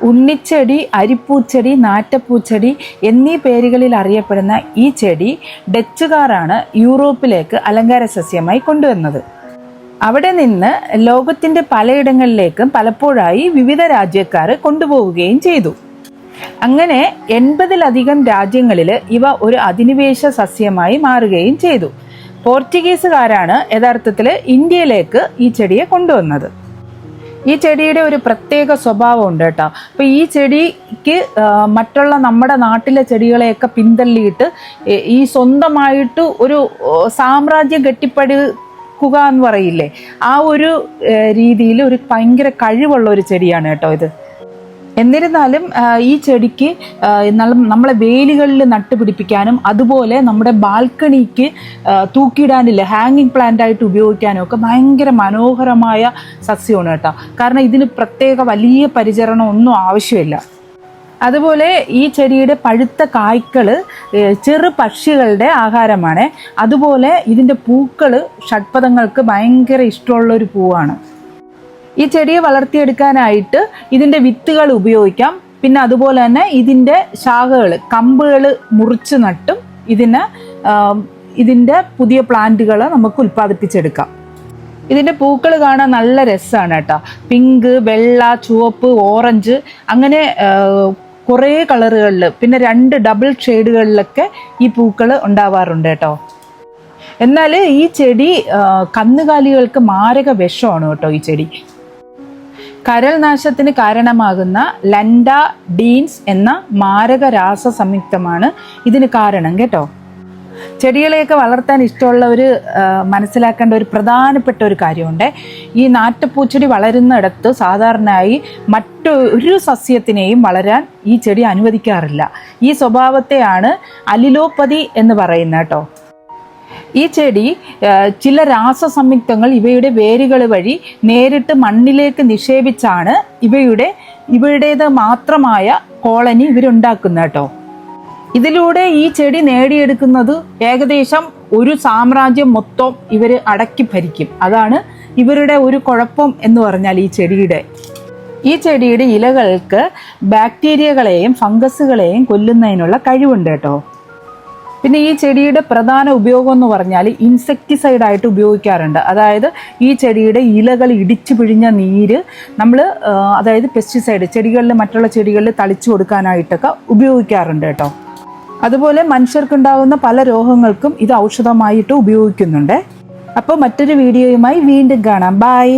ഉണ്ണിച്ചെടി അരിപ്പൂച്ചെടി നാറ്റപ്പൂച്ചെടി എന്നീ പേരുകളിൽ അറിയപ്പെടുന്ന ഈ ചെടി ഡച്ചുകാരാണ് യൂറോപ്പിലേക്ക് അലങ്കാര സസ്യമായി കൊണ്ടുവന്നത്. അവിടെ നിന്ന് ലോകത്തിന്റെ പലയിടങ്ങളിലേക്കും പലപ്പോഴായി വിവിധ രാജ്യക്കാർ കൊണ്ടുപോവുകയും ചെയ്തു. അങ്ങനെ എൺപതിലധികം രാജ്യങ്ങളിൽ ഇവ ഒരു അധിനിവേശ സസ്യമായി മാറുകയും ചെയ്തു. പോർച്ചുഗീസുകാരാണ് യഥാർത്ഥത്തിൽ ഇന്ത്യയിലേക്ക് ഈ ചെടിയെ കൊണ്ടുവന്നത്. ഈ ചെടിയുടെ ഒരു പ്രത്യേക സ്വഭാവം ഉണ്ട് കേട്ടോ. അപ്പോൾ ഈ ചെടിക്ക് മറ്റുള്ള നമ്മുടെ നാട്ടിലെ ചെടികളെയൊക്കെ പിന്തള്ളിയിട്ട് ഈ സ്വന്തമായിട്ട് ഒരു സാമ്രാജ്യം കെട്ടിപ്പടുക്കുക എന്ന് പറയില്ലേ? ആ ഒരു രീതിയിൽ ഒരു ഭയങ്കര കഴിവുള്ള ഒരു ചെടിയാണ് കേട്ടോ ഇത്. എന്നിരുന്നാലും ഈ ചെടിക്ക് നമ്മളെ വേലികളിൽ നട്ടുപിടിപ്പിക്കാനും അതുപോലെ നമ്മുടെ ബാൽക്കണിക്ക് തൂക്കിയിടാനില്ല ഹാങ്ങിങ് പ്ലാന്റ് ആയിട്ട് ഉപയോഗിക്കാനും ഒക്കെ ഭയങ്കര മനോഹരമായ സസ്യമാണ് കേട്ടോ. കാരണം ഇതിന് പ്രത്യേക വലിയ പരിചരണം ഒന്നും ആവശ്യമില്ല. അതുപോലെ ഈ ചെടിയുടെ പഴുത്ത കായ്കൾ ചെറു പക്ഷികളുടെ ആഹാരമാണ്. അതുപോലെ ഇതിന്റെ പൂക്കൾ ഷഡ്പഥങ്ങൾക്ക് ഭയങ്കര ഇഷ്ടമുള്ളൊരു പൂവാണ്. ഈ ചെടിയെ വളർത്തിയെടുക്കാനായിട്ട് ഇതിന്റെ വിത്തുകൾ ഉപയോഗിക്കാം. പിന്നെ അതുപോലെ തന്നെ ഇതിന്റെ ശാഖകൾ കമ്പുകൾ മുറിച്ച് നട്ടും ഇതിന് ഇതിന്റെ പുതിയ പ്ലാന്റുകൾ നമുക്ക് ഉൽപ്പാദിപ്പിച്ചെടുക്കാം. ഇതിന്റെ പൂക്കൾ കാണാൻ നല്ല രസമാണ് കേട്ടോ. പിങ്ക് വെള്ള ചുവപ്പ് ഓറഞ്ച് അങ്ങനെ കുറേ കളറുകളിൽ പിന്നെ രണ്ട് ഡബിൾ ഷെയ്ഡുകളിലൊക്കെ ഈ പൂക്കൾ ഉണ്ടാവാറുണ്ട് കേട്ടോ. എന്നാൽ ഈ ചെടി കന്നുകാലികൾക്ക് മാരക വിഷമാണ് കേട്ടോ ഈ ചെടി. കരൾ നാശത്തിന് കാരണമാകുന്ന ലൻഡ ഡീൻസ് എന്ന മാരക രാസ സംയുക്തമാണ് ഇതിന് കാരണം കേട്ടോ? ചെടികളെയൊക്കെ വളർത്താൻ ഇഷ്ടമുള്ള ഒരു മനസ്സിലാക്കേണ്ട ഒരു പ്രധാനപ്പെട്ട ഒരു കാര്യമുണ്ട്. ഈ നാട്ടുപൂച്ചെടി വളരുന്നിടത്ത് സാധാരണയായി മറ്റൊരു സസ്യത്തിനെയും വളരാൻ ഈ ചെടി അനുവദിക്കാറില്ല. ഈ സ്വഭാവത്തെയാണ് അലിലോപ്പതി എന്ന് പറയുന്നത് കേട്ടോ. ഈ ചെടി ചില രാസ സംയുക്തങ്ങൾ ഇവയുടെ വേരുകൾ വഴി നേരിട്ട് മണ്ണിലേക്ക് നിക്ഷേപിച്ചാണ് ഇവയുടെ ഇവയുടേത് മാത്രമായ കോളനി ഇവരുണ്ടാക്കുന്നത് കേട്ടോ. ഇതിലൂടെ ഈ ചെടി നേടിയെടുക്കുന്നത് ഏകദേശം ഒരു സാമ്രാജ്യം മൊത്തം ഇവർ അടക്കി ഭരിക്കും. അതാണ് ഇവരുടെ ഒരു കുഴപ്പം എന്ന് പറഞ്ഞാൽ ഈ ചെടിയുടെ. ഈ ചെടിയുടെ ഇലകൾക്ക് ബാക്ടീരിയകളെയും ഫംഗസുകളെയും കൊല്ലുന്നതിനുള്ള കഴിവുണ്ട് കേട്ടോ. പിന്നെ ഈ ചെടിയുടെ പ്രധാന ഉപയോഗം എന്ന് പറഞ്ഞാൽ ഇൻസെക്ടിസൈഡ് ആയിട്ട് ഉപയോഗിക്കാറുണ്ട്. അതായത് ഈ ചെടിയുടെ ഇലകൾ ഇടിച്ചു പിഴിഞ്ഞ നീര് നമ്മൾ അതായത് പെസ്റ്റിസൈഡ് ചെടികളിൽ മറ്റുള്ള ചെടികളിൽ തളിച്ചു കൊടുക്കാനായിട്ടൊക്കെ ഉപയോഗിക്കാറുണ്ട് കേട്ടോ. അതുപോലെ മനുഷ്യർക്കുണ്ടാകുന്ന പല രോഗങ്ങൾക്കും ഇത് ഔഷധമായിട്ട് ഉപയോഗിക്കുന്നുണ്ട്. അപ്പോൾ മറ്റൊരു വീഡിയോയുമായി വീണ്ടും കാണാം. ബായ്